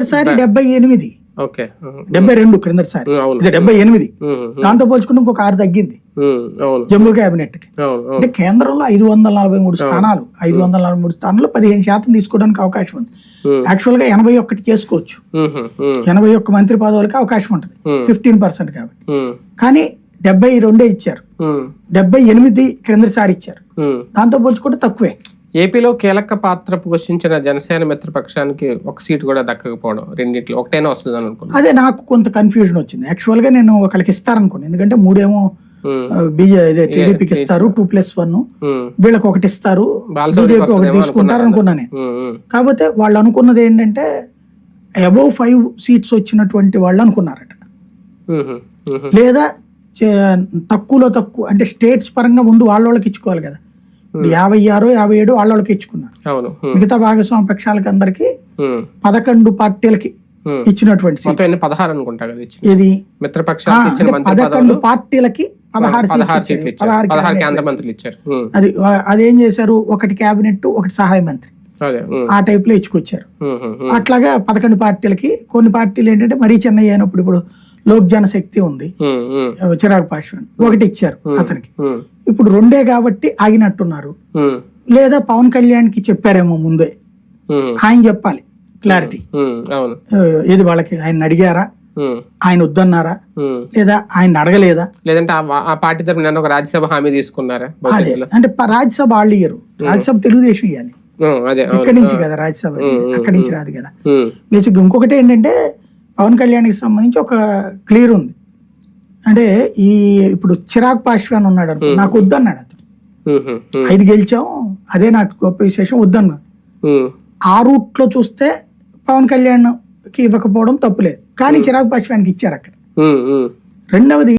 క్రిందటిసారి డెబ్బై ఎనిమిది. డెబ్బై రెండు క్రిందటిసారి. ఇది డెబ్బై ఎనిమిది. దాంతో పోల్చుకుంటే ఇంకొక ఆరు తగ్గింది. జమ్మూ కేబినెట్కి అంటే కేంద్రంలో ఐదు వందల నలభై మూడు స్థానాలు ఐదు వందల నలభై మూడు స్థానాల్లో పదిహేను శాతం తీసుకోవడానికి అవకాశం ఉంది. యాక్చువల్గా ఎనభై ఒక్కటి చేసుకోవచ్చు. ఎనభై ఒక్క మంత్రి పదవులకి అవకాశం ఉంటుంది. ఫిఫ్టీన్ పర్సెంట్ కాబట్టి. కానీ డెబ్బై రెండే ఇచ్చారు. డెబ్బై ఎనిమిది క్రిందసారి ఇచ్చారు. దాంతో పోల్చుకుంటే తక్కువే. ఏపీలో కీలక పాత్ర పోషించిన జనసేన మిత్రపక్షానికి ఒక సీటు కూడా దక్కకపోవడం రెండింటిలో ఒకటైనా వస్తుందని అనుకున్నాను అదే నాకు కొంత కన్ఫ్యూజన్ వచ్చింది. యాక్చువల్గా నేను ఒకళ్ళకి ఇస్తారనుకోండి. ఎందుకంటే మూడేమో ఇదే టీడీపీకి ఇస్తారు టూ ప్లస్ వన్ వీళ్ళకి ఒకటి ఇస్తారు. బీజేపీ ఒకటి తీసుకుంటారు అనుకున్నా నేను ఉమ్, ఉమ్, కాకపోతే వాళ్ళు అనుకున్నది ఏంటంటే అబౌవ్ ఫైవ్ సీట్స్ వచ్చినటువంటి వాళ్ళు అనుకున్నారట. లేదా తక్కువలో తక్కువ అంటే స్టేట్స్ పరంగా ముందు వాళ్ళ వాళ్ళకి ఇచ్చుకోవాలి కదా. యాభై ఆరు యాభై ఏడు వాళ్ళ వాళ్ళకి ఇచ్చుకున్నారు మిగతా భాగస్వామ్య పక్షాలకి అందరికి పదకొండు పార్టీలకి. ఇచ్చినటువంటి పదహారు అనుకుంటా కదా ఇది పదకొండు పార్టీలకి పదహారు సీట్లు పదహారు కేంద్ర మంత్రులు ఇచ్చారు. అది అదేం చేశారు? ఒకటి కేబినెట్ ఒకటి సహాయ మంత్రి. ఆ టైప్లో ఇచ్చుకొచ్చారు అట్లాగా పదకొండు పార్టీలకి కొన్ని పార్టీలు ఏంటంటే మరీ చెన్నై అయినప్పుడు ఇప్పుడు లోక్ జనశక్తి ఉంది. చిరాగ్ పాశ్వాన్. ఒకటి ఇచ్చారు అతనికి. ఇప్పుడు రెండే కాబట్టి ఆగినట్టున్నారు. లేదా పవన్ కళ్యాణ్కి చెప్పారేమో ముందే. ఆయన చెప్పాలి క్లారిటీ. ఏది వాళ్ళకి ఆయన అడిగారా? ఆయన వద్దన్నారా. లేదా ఆయన అడగలేదా? లేదంటే ఆ- ఆ పార్టీ తరఫున ఒక రాజ్యసభ హామీ తీసుకున్నారా అంటే రాజ్యసభ వాళ్ళు ఇయ్యరు. రాజ్యసభ తెలుగుదేశం ఇవ్వాలి ఇక్కడి నుంచి కదా రాజ్యసభ అక్కడి నుంచి రాదు కదా. ఉమ్, బేసిక్ ఇంకొకటి ఏంటంటే పవన్ కళ్యాణ్కి సంబంధించి ఒక క్లియర్ ఉంది. అంటే ఈ ఇప్పుడు చిరాగ్ పాశ్వాన్ ఉన్నాడు అనుకో నాకు వద్దన్నాడు అతను. ఐదు గెలిచాం అదే నాకు గొప్ప విశేషం వద్దన్నాడు. ఆ రూట్లో చూస్తే పవన్ కళ్యాణ్కి ఇవ్వకపోవడం తప్పులేదు కానీ చిరాగ్ పాశ్వాన్కి ఇచ్చారు అక్కడ. రెండవది